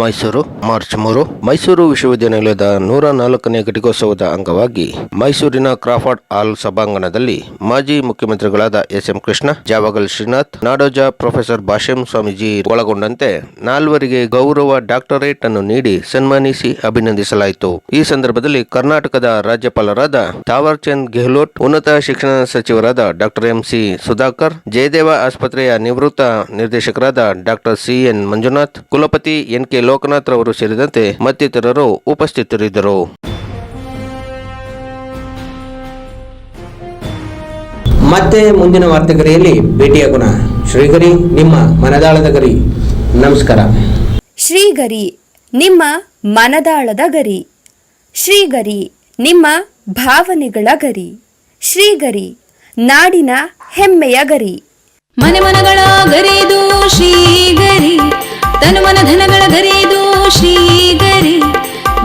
Mysuru, March ಮೂರು. ಮೈಸೂರು ವಿಶ್ವವಿದ್ಯಾನಿಲಯದ ನೂರ ನಾಲ್ಕನೇ ಘಟಿಕೋತ್ಸವದ ಅಂಗವಾಗಿ ಮೈಸೂರಿನ ಕ್ರಾಫರ್ಡ್ ಹಾಲ್ ಸಭಾಂಗಣದಲ್ಲಿ ಮಾಜಿ ಮುಖ್ಯಮಂತ್ರಿಗಳಾದ S M Krishna, Javagal Srinath, Nadoja professor Bhashyam Swamiji ಒಳಗೊಂಡಂತೆ ನಾಲ್ವರಿಗೆ ಗೌರವ ಡಾಕ್ಟರೇಟ್ ಅನ್ನು ನೀಡಿ ಸನ್ಮಾನಿಸಿ ಅಭಿನಂದಿಸಲಾಯಿತು. ಈ ಸಂದರ್ಭದಲ್ಲಿ ಕರ್ನಾಟಕದ ರಾಜ್ಯಪಾಲರಾದ ತಾವರ್ ಚಂದ್ ಗೆಹ್ಲೋಟ್, ಉನ್ನತ ಶಿಕ್ಷಣ ಸಚಿವರಾದ doctor M C Sudhakar, Jayadeva ಆಸ್ಪತ್ರೆಯ ನಿವೃತ್ತ ನಿರ್ದೇಶಕರಾದ ಡಾಕ್ಟರ್ ಸಿ ಎನ್ ಮಂಜುನಾಥ್, ಕುಲಪತಿ ಎನ್ ಕೆ ಲೋಕನಾಥ್ ರವರು ಸೇರಿದಂತೆ ಮತ್ತಿತರರು ಉಪಸ್ಥಿತರಿದ್ದರು. ಮತ್ತೆ ಮುಂದಿನ ವಾರ್ತೆಗರಿಯಲ್ಲಿ ಭೇಟಿಯಾಗೋಣ ಶ್ರೀಗರಿ ನಿಮ್ಮ ಮನದಾಳದ ಗರಿ. ನಮಸ್ಕಾರ. ಶ್ರೀಗರಿ ನಿಮ್ಮ ಮನದಾಳದ ಗರಿ. ಶ್ರೀಗರಿ ನಿಮ್ಮ ಭಾವನೆಗಳ ಗರಿ. ಶ್ರೀಗರಿ ನಾಡಿನ ಹೆಮ್ಮೆಯ ಗರಿ. ಮನೆ ಮನಗಳ ಗರಿದು ಶ್ರೀಗರಿ